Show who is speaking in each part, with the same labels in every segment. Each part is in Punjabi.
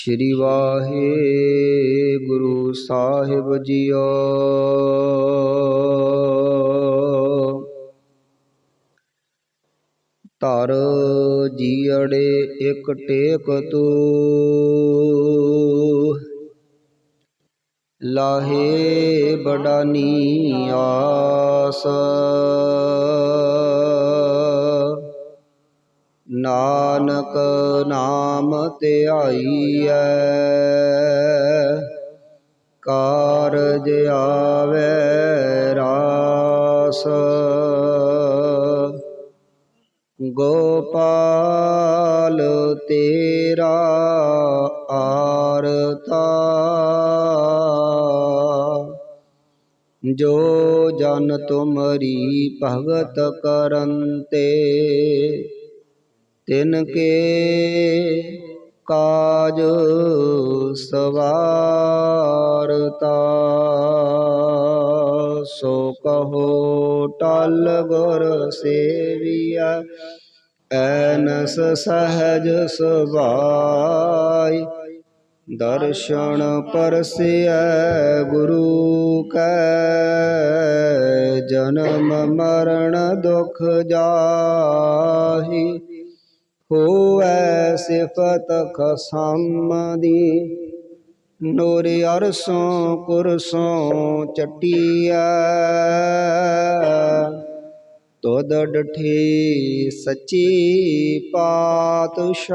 Speaker 1: ਸ਼੍ਰੀ ਵਾਹਿਗੁਰੂ ਸਾਹਿਬ ਜੀਓ। ਧਰ ਜੀੜੇ ਇਕ ਟੇਕ ਤੂ। ਲਾਹੇ ਬਡਾਨੀ ਆਸ। ਨਾਨਕ ਨਾਮ ਧਿਆਈਐ। ਕਾਰਜ ਆਵੇ ਰਾਸ। ਗੋਪਾਲ ਤੇਰਾ ਆਰਤਾ। ਜੋ ਜਨ ਤੁਮਰੀ ਭਗਤ ਕਰੰਤੇ ਤਿਨ ਕੇ ਕਾਜ ਸਵਾਰਤਾ, ਸੋ ਕਹੋ ਟਲ ਗੁਰ ਸੇਵੀਆ ਐਨਸ ਸਹਜ ਸੁਭਾਈ, ਦਰਸ਼ਨ ਪਰਸਿਐ ਗੁਰੂ ਕੈ, ਜਨਮ ਮਰਨ ਦੁਖ ਜਾਹੀ ਹੋਵੈ ਸਿਫਤ ਖਸਮ ਦੀ। ਨੂਰ ਅਰਸੋਂ, ਕੁਰਸੋਂ ਚਟੀਐ। ਤੁਧ ਡਠੀ ਸੱਚੀ ਪਾਤਸ਼ਾਹ।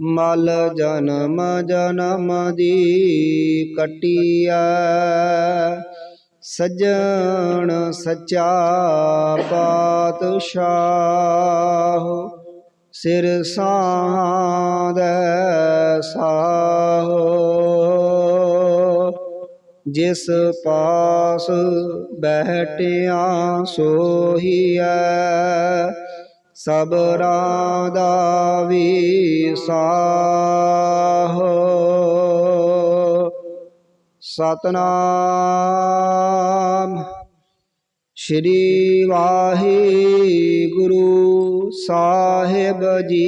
Speaker 1: ਮਲ ਜਨਮ ਜਨਮ ਦੀ ਕਟਿਆ ਸੱਜਣ ਸਚਾ ਪਾਤਸ਼ਾਹ ਸਿਰ ਸਾਧੈ ਸਾਹੋ। ਜਿਸ ਪਾਸ ਬਹਿਟਿਆ ਸੋਹੀਐ ਸਬਰਾਂ ਦਾ ਵੀ ਵਿਸਾਹੋ ਸਤਨਾਮ। ਸ਼੍ਰੀ ਵਾਹਿਗੁਰੂ ਸਾਹਿਬ ਜੀ।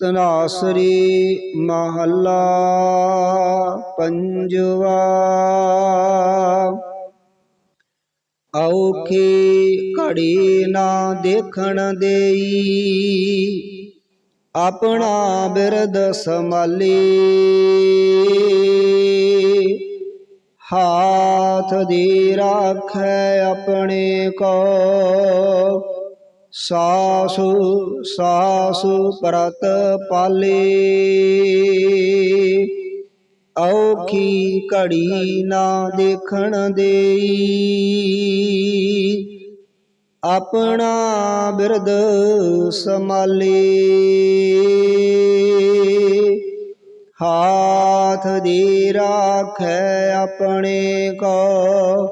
Speaker 1: ਤਨਾਸਰੀ ਮਹੱਲਾ ਪੰਜਵਾ। ਔਖੀ ਘੜੀ ਨਾ ਦੇਖਣ ਦੇਈ। ਆਪਣਾ ਬਿਰਦ ਸੰਭਾਲੀ। ਹਾਥ ਦੀ ਰਾਖੈ ਆਪਣੇ ਕੋ। ਸਾਸੂ ਸਾਸੂ ਪ੍ਰਤ ਪਾਲੇ। ਔਖੀ ਘੜੀ ਨਾ ਦੇਖਣ ਦੇਈ। ਆਪਣਾ ਬਿਰਦ ਸੰਭਾਲੀ। ਹਾਥ ਦੀ ਰਾਖੈ ਆਪਣੇ ਕੋ।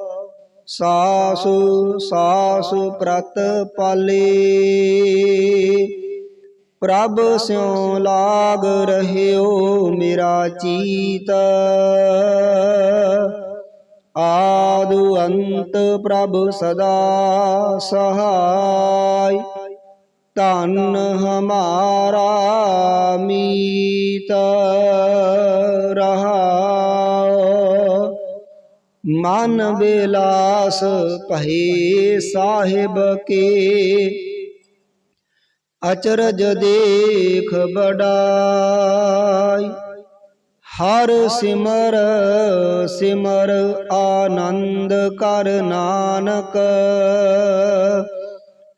Speaker 1: ਸਾਸੂ ਸਾਸੂ ਪ੍ਰਤ ਪਾਲੇ। ਪ੍ਰਭ ਸਿਉ ਲਾਗ ਰਹਿਓ ਮੇਰਾ ਚੀਤ। ਆਦੁ ਅੰਤ ਪ੍ਰਭ ਸਦਾ ਸਹਾਈ ਤਨ ਹਮਾਰਾ ਮੀਤ ਰਹਾਓ ਮਨ ਬਿਲਾਸ ਭਏ ਸਾਹਿਬ ਕੇ। ਅਚਰਜ ਦੇਖ ਬੜਾਈ ਹਰ ਸਿਮਰ ਸਿਮਰ ਆਨੰਦ ਕਰ ਨਾਨਕ।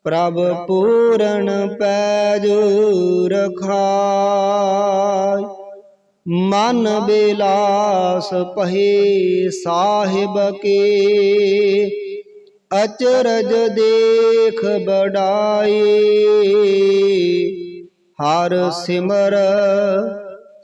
Speaker 1: ਪ੍ਰਭ ਪੂਰਨ ਪੈਜ ਰਖਾਇ ਮਨ ਬਿਲਾਸ ਪਹੇ ਸਾਹਿਬ ਕੇ। ਅਚਰਜ ਦੇਖ ਬੜਾਈ ਹਰ ਸਿਮਰ